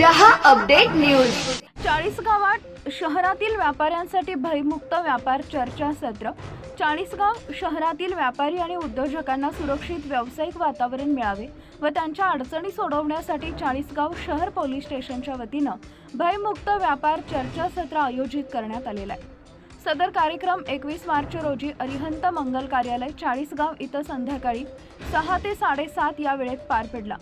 रहा update news. चाळीसगावात शहरातील व्यापाऱ्यांसाठी भयमुक्त व्यापार चर्चासत्र चाळीसगाव शहरातील व्यापारी आणि उद्योजकांना सुरक्षित व्यावसायिक वातावरण मिळावे व त्यांच्या अडचणी सोडवण्यासाठी चाळीसगाव शहर पोलीस स्टेशनच्या वतीनं भयमुक्त व्यापार चर्चासत्र आयोजित करण्यात आलेलं आहे. सदर कार्यक्रम एकवीस मार्च रोजी अरिहंत मंगल कार्यालय चाळीसगाव इथं संध्याकाळी सहा ते साडेसात या वेळेत पार पडला.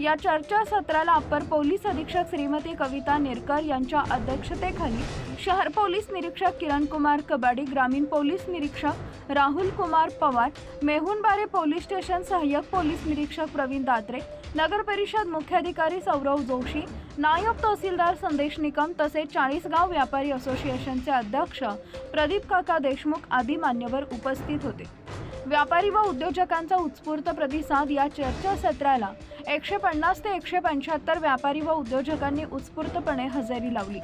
या चर्चासत्राला अपर पोलीस अधीक्षक श्रीमती कविता नेरकर यांच्या अध्यक्षतेखाली शहर पोलीस निरीक्षक किरण कुमार कबाडी ग्रामीण पोलीस निरीक्षक राहुल कुमार पवार मेहुणबारे पोलीस स्टेशन सहाय्यक पोलीस निरीक्षक प्रवीण दात्रे नगर परिषद मुख्याधिकारी सौरव जोशी नायब तहसीलदार संदेश निकम तसेच चाळीसगाव व्यापारी असोसिएशनचे अध्यक्ष प्रदीप काका देशमुख आदी मान्यवर उपस्थित होते. व्यापारी व उद्योजकांचा उत्स्फूर्त प्रतिसाद या चर्चासत्राला एकशे पन्नास ते एकशे पंच्याहत्तर व्यापारी व उद्योजकांनी उत्स्फूर्तपणे हजेरी लावली.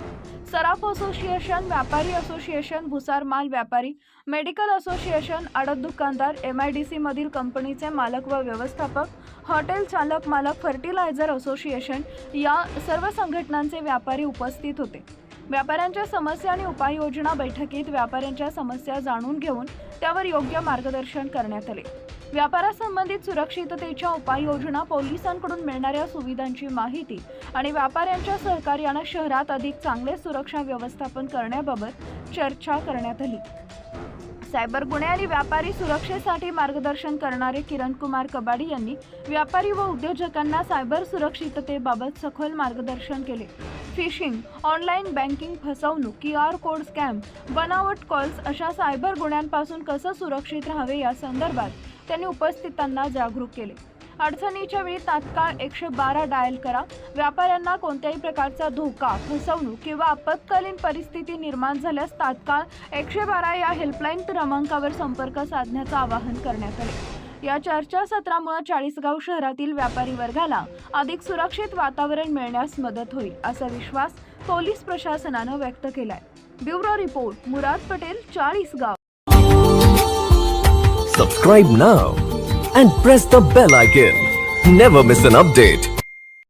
सराफ असोसिएशन व्यापारी असोसिएशन भुसार माल व्यापारी मेडिकल असोसिएशन अडत दुकानदार एम आय डी सी मधील कंपनीचे मालक व व्यवस्थापक हॉटेल चालक मालक फर्टिलायझर असोसिएशन या सर्व संघटनांचे व्यापारी उपस्थित होते. व्यापाऱ्यांच्या समस्या आणि उपाययोजना बैठकीत व्यापाऱ्यांच्या समस्या जाणून घेऊन त्यावर योग्य मार्गदर्शन करण्यात आले. व्यापारासंबंधित सुरक्षिततेच्या उपाययोजना पोलिसांकडून मिळणाऱ्या सुविधांची माहिती आणि व्यापाऱ्यांच्या सहकार्यानं शहरात अधिक चांगले सुरक्षा व्यवस्थापन करण्याबाबत चर्चा करण्यात आली. सायबर गुन्हे आणि व्यापारी सुरक्षेसाठी मार्गदर्शन करणारे किरण कुमार कबाडी यांनी व्यापारी व उद्योजकांना सायबर सुरक्षिततेबाबत सखोल मार्गदर्शन केले. फिशिंग ऑनलाईन बँकिंग फसवणूक क्यू आर कोड स्कॅम बनावट कॉल्स अशा सायबर गुन्ह्यांपासून कसं सुरक्षित राहावे या संदर्भात त्यांनी उपस्थितांना जागरूक केले. अडचणीच्या वेळी तात्काळ एकशे बारा डायल करा. व्यापाऱ्यांना कोणत्याही प्रकारचा धोका फसवणूक किंवा आपत्कालीन परिस्थिती निर्माण झाल्यास तात्काळ एकशे बारा या हेल्पलाईन क्रमांकावर संपर्क साधण्याचं आवाहन करण्यात आले. या चर्चासत्रामुळे चाळीसगाव शहरातील व्यापारी वर्गाला अधिक सुरक्षित वातावरण मिळण्यास मदत होईल असा विश्वास पोलीस प्रशासनानं व्यक्त केलाय. Bureau report Murad Patel Chalisgaon. Subscribe now and press the bell icon never miss an update